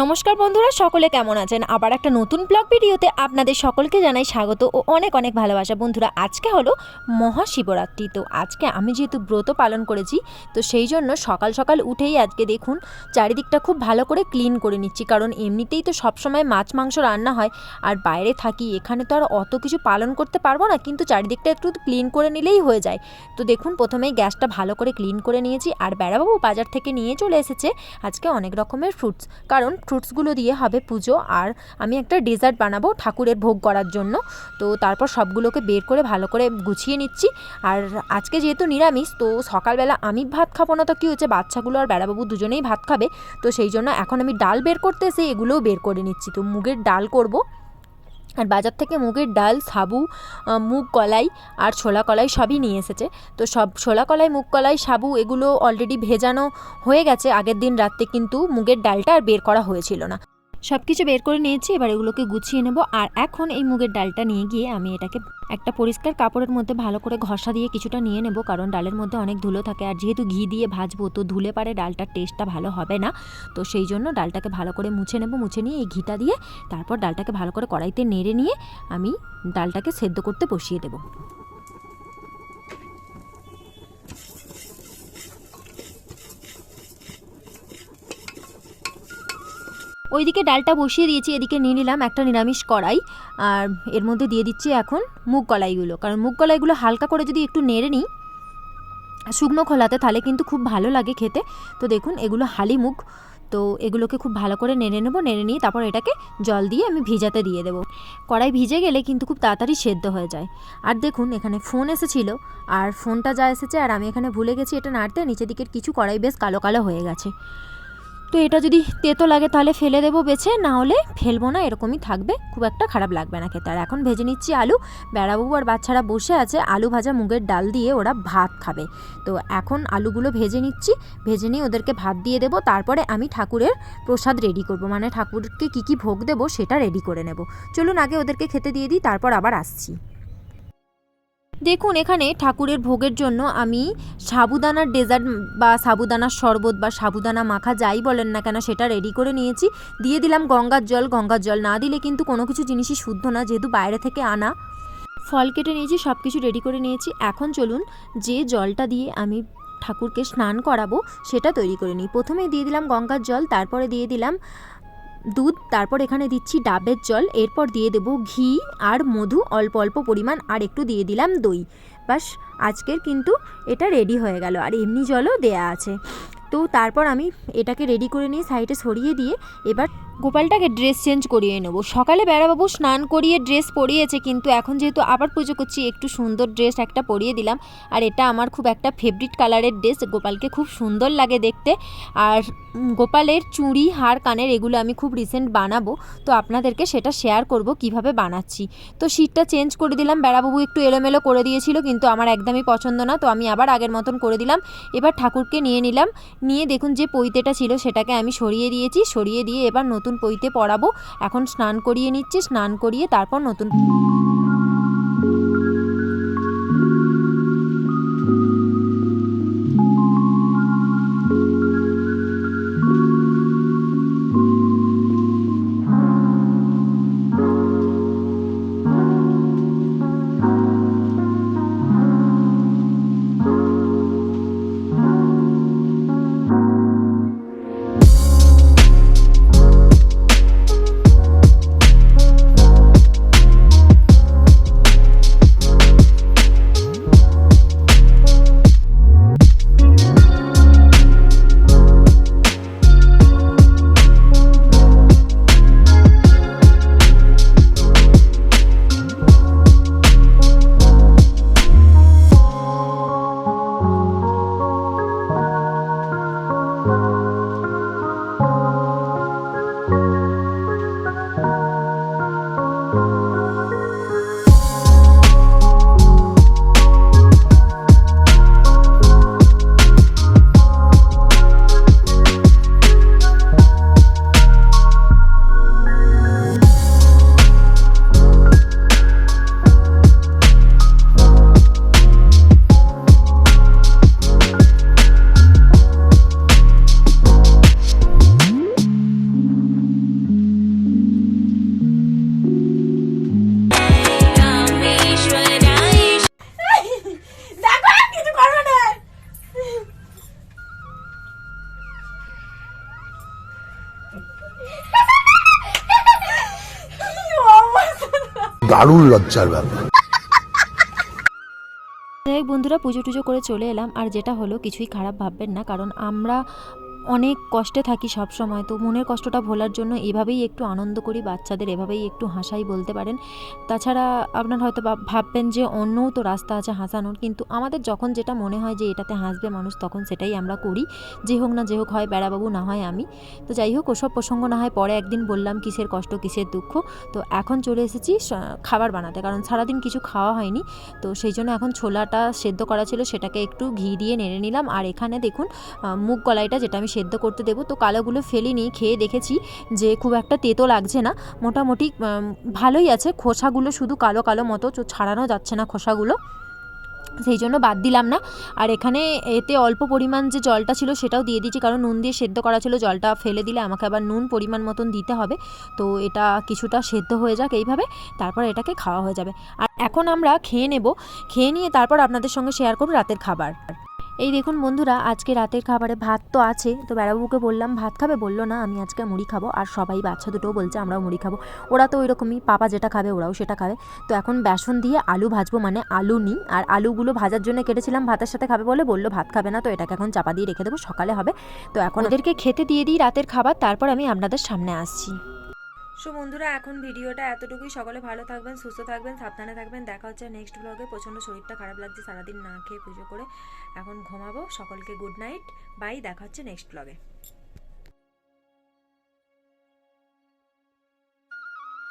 নমস্কার বন্ধুরা, সকলে কেমন আছেন? আবার একটা নতুন ব্লগ ভিডিওতে আপনাদের সকলকে জানাই স্বাগত ও অনেক অনেক ভালোবাসা। বন্ধুরা, আজকে হলো মহাশিবরাত্রি। তো আজকে আমি যেহেতু ব্রত পালন করেছি, তো সেই জন্য সকাল সকাল উঠেই আজকে দেখুন, চারিদিকটা খুব ভালো করে ক্লিন করে নিচ্ছি। কারণ এমনিতেই তো সবসময় মাছ, মাংস রান্না হয়, আর বাইরে থাকি, এখানে তো আর অত কিছু পালন করতে পারব না, কিন্তু চারিদিকটা একটু ক্লিন করে নিলেই হয়ে যায়। তো দেখুন, প্রথমেই গ্যাসটা ভালো করে ক্লিন করে নিয়েছি, আর বেড়াবাবু বাজার থেকে নিয়ে চলে এসেছে আজকে অনেক রকমের ফ্রুটস কারণ ফ্রুটসগুলো দিয়ে হবে পুজো। আর আমি একটা ডেজার্ট বানাবো ঠাকুরের ভোগ করার জন্য। তো তারপর সবগুলোকে বের করে ভালো করে গুছিয়ে নিচ্ছি। আর আজকে যেহেতু নিরামিষ, তো সকালবেলা আমি ভাত খাব না, তো কী হচ্ছে বাচ্চাগুলো আর বেড়াবাবু দুজনেই ভাত খাবে। তো সেই জন্য এখন আমি ডাল বের করতে এসে এগুলোও বের করে নিচ্ছি। তো মুগের ডাল করব। আর বাজার থেকে মুগের ডাল, সাবু মুগ কলাই আর ছোলা কলাই সবই নিয়ে এসেছে। তো সব ছোলা কলাই, মুগ কলাই, সাবু এগুলো অলরেডি ভেজানো হয়ে গেছে। আগের দিন রাত্রে কিন্তু মুগের ডালটা আর বের করা হয়েছিল না। সব কিছু বের করে নিয়েছি, এবার এগুলোকে গুছিয়ে নেব। আর এখন এই মুগের ডালটা নিয়ে গিয়ে আমি এটাকে একটা পরিষ্কার কাপড়ের মধ্যে ভালো করে ঘষা দিয়ে কিছুটা নিয়ে নেব, কারণ ডালের মধ্যে অনেক ধুলো থাকে। আর যেহেতু ঘি দিয়ে ভাজবো, তো ধুলে পারে ডালটার টেস্টটা ভালো হবে না। তো সেই জন্য ডালটাকে ভালো করে মুছে নেব, মুছে নিয়ে এই ঘিটা দিয়ে তারপর ডালটাকে ভালো করে কড়াইতে নেড়ে নিয়ে আমি ডালটাকে সেদ্ধ করতে বসিয়ে দেবো। ওইদিকে ডালটা বসিয়ে দিয়েছি, এদিকে নিয়ে নিলাম একটা নিরামিষ কড়াই। আর এর মধ্যে দিয়ে দিচ্ছি এখন মুগ কলাইগুলো। কারণ মুগ কলাইগুলো হালকা করে যদি একটু নেড়ে নিই, শুকনো খোলাতে, তাহলে কিন্তু খুব ভালো লাগে খেতে। তো দেখুন, এগুলো হালি মুগ। তো এগুলোকে খুব ভালো করে নেড়ে নেব, নেড়ে নিয়ে তারপর এটাকে জল দিয়ে আমি ভিজাতে দিয়ে দেবো। কড়াই ভিজে গেলে কিন্তু খুব তাড়াতাড়ি সেদ্ধ হয়ে যায়। আর দেখুন, এখানে ফোন এসেছিল। আর ফোনটা যা এসেছে, আর আমি এখানে ভুলে গেছি এটা নাড়তে, নিচের দিকের কিছু কড়াই বেশ কালো কালো হয়ে গেছে। তো এটা যদি তেতো লাগে তাহলে ফেলে দেবো বেছে, না হলে ফেলব না, এরকমই থাকবে। খুব একটা খারাপ লাগবে না খেতে। আর এখন ভেজে নিচ্ছি আলু। বেড়াবাবু আর বাচ্চারা বসে আছে, আলু ভাজা মুগের ডাল দিয়ে ওরা ভাত খাবে। তো এখন আলুগুলো ভেজে নিচ্ছি। ভেজে নিয়ে ওদেরকে ভাত দিয়ে দেবো। তারপরে আমি ঠাকুরের প্রসাদ রেডি করব। মানে ঠাকুরকে কী কী ভোগ দেবো সেটা রেডি করে নেব। চলুন আগে ওদেরকে খেতে দিয়ে দিই, তারপর আবার আসছি। দেখুন, এখানে ঠাকুরের ভোগের জন্য আমি সাবুদানার ডেজার্ট বা সাবুদানার শরবত বা সাবুদানা মাখা যাই বলেন না কেন, সেটা রেডি করে নিয়েছি। দিয়ে দিলাম গঙ্গার জল। গঙ্গার জল না দিলে কিন্তু কোনো কিছু জিনিসই শুদ্ধ না, যেহেতু বাইরে থেকে আনা। ফল কেটে নিয়েছি সব কিছু রেডি করে নিয়েছি। এখন চলুন, যে জলটা দিয়ে আমি ঠাকুরকে স্নান করাবো, সেটা তৈরি করে নিই। প্রথমে দিয়ে দিলাম গঙ্গার জল, তারপরে দিয়ে দিলাম দুধ, তারপর এখানে দিচ্ছি ডাবের জল, এরপর দিয়ে দেব ঘি আর মধু, অল্প অল্প পরিমাণ, আর একটু দিয়ে দিলাম দই। বাস, আজকের কিন্তু এটা রেডি হয়ে গেল, আর এমনি জলও দেয়া আছে। তো তারপর আমি এটাকে রেডি করে নিয়ে সাইডে সরিয়ে দিয়ে এবার গোপালটাকে ড্রেস চেঞ্জ করিয়ে নেব। সকালে বেড়াবাবু স্নান করিয়ে ড্রেস পরিয়েছে, কিন্তু এখন যেহেতু আবার পুজো করছি, একটু সুন্দর ড্রেস একটা পরিয়ে দিলাম। আর এটা আমার খুব একটা ফেভারিট কালারের ড্রেস গোপালকে খুব সুন্দর লাগে দেখতে। আর গোপালের চুড়ি, হার, কানের এগুলো আমি খুব রিসেন্ট বানাবো, তো আপনাদেরকে সেটা শেয়ার করব কীভাবে বানাচ্ছি। তো শীটটা চেঞ্জ করে দিলাম, বেড়াবাবু একটু এলোমেলো করে দিয়েছিল, কিন্তু আমার একদমই পছন্দ না, তো আমি আবার আগের মতন করে দিলাম। এবার ঠাকুরকে নিয়ে নিলাম, নিয়ে দেখুন যে পৈতেটা ছিল, সেটাকে আমি সরিয়ে দিয়েছি, সরিয়ে দিয়ে এবার নতুন পৈতে পড়াবো। এখন স্নান করিয়ে নিচ্ছি স্নান করিয়ে তারপর নতুন দারুণ লজ্জার ব্যাপার। বন্ধুরা, পুজো টুজো করে চলে এলাম। আর যেটা হলো, কিছুই খারাপ ভাববেন না, কারণ আমরা অনেক কষ্টে থাকি সব সময়, তো মনের কষ্টটা ভোলার জন্য এভাবেই একটু আনন্দ করি, বাচ্চাদের এভাবেই একটু হাসাই বলতে পারেন। তাছাড়া আপনার হয়তো ভাব- ভাববেন যে অন্যও তো রাস্তা আছে হাসানোর, কিন্তু আমাদের যখন যেটা মনে হয় যে এটাতে হাসবে মানুষ, তখন সেটাই আমরা করি। যে হোক না যে হোক, হয় বেড়াবাবু না হয় আমি। তো যাই হোক, ওসব প্রসঙ্গ না হয় পরে একদিন বললাম কিসের কষ্ট, কিসের দুঃখ। তো এখন চলে এসেছি খাবার বানাতে, কারণ সারাদিন কিছু খাওয়া হয়নি। তো সেই জন্য এখন ছোলাটা সেদ্ধ করা ছিল, সেটাকে একটু ঘি দিয়ে নেড়ে নিলাম। আর এখানে দেখুন মুগ কলাইটা, যেটা আমি সেদ্ধ করতে দেবো। তো কালোগুলো ফেলিনি খেয়ে দেখেছি যে খুব একটা তেতো লাগছে না। মোটামুটি ভালোই আছে। খোসাগুলো শুধু কালো কালো মতো ছাড়ানো যাচ্ছে না খোসাগুলো। সেই জন্য বাদ দিলাম না। আর এখানে এতে অল্প পরিমাণ যে জলটা ছিল সেটাও দিয়ে দিয়েছি। কারণ নুন দিয়ে সেদ্ধ করা ছিল, জলটা ফেলে দিলে আমাকে আবার নুন পরিমাণ মতন দিতে হবে। তো এটা কিছুটা সেদ্ধ হয়ে যাক এইভাবে, তারপর এটাকে খাওয়া হয়ে যাবে। আর এখন আমরা খেয়ে নেব। খেয়ে নিয়ে তারপর আপনাদের সঙ্গে শেয়ার করব রাতের খাবার। এই দেখুন বন্ধুরা, আজকে রাতের খাবারে ভাত তো আছে, তো বেড়াবুকে বললাম, ভাত খাবে? বলল, না, আমি আজকে মুড়ি খাব। আর সবাই বাচ্চা দুটোও বলছে, আমরাও মুড়ি খাব। ওরা তো ওইরকমই, পাপা যেটা খাবে, ওরাও সেটা খাবে। তো এখন বেসন দিয়ে আলু ভাজবো মানে আলু নিই। আর আলুগুলো ভাজার জন্য কেটেছিলাম, ভাতের সাথে খাবে বলে বলল, ভাত খাবে না তো, এটাকে এখন চাপা দিয়ে রেখে দেবো, সকালে হবে। তো এখন ওদেরকে খেতে দিয়ে দিই রাতের খাবার, তারপর আমি আপনাদের সামনে আসছি। সো বন্ধুরা, এখন ভিডিওটা এতটুকুই। সকলে ভালো থাকবেন, সুস্থ থাকবেন, সাবধানে থাকবেন। দেখা হচ্ছে নেক্সট ব্লগে প্রচণ্ড শরীরটা খারাপ লাগছে, সারাদিন না খেয়ে পুজো করে এখন ঘুমাবো। সকলকে গুড নাইট বাই দেখা হচ্ছে নেক্সট ব্লগে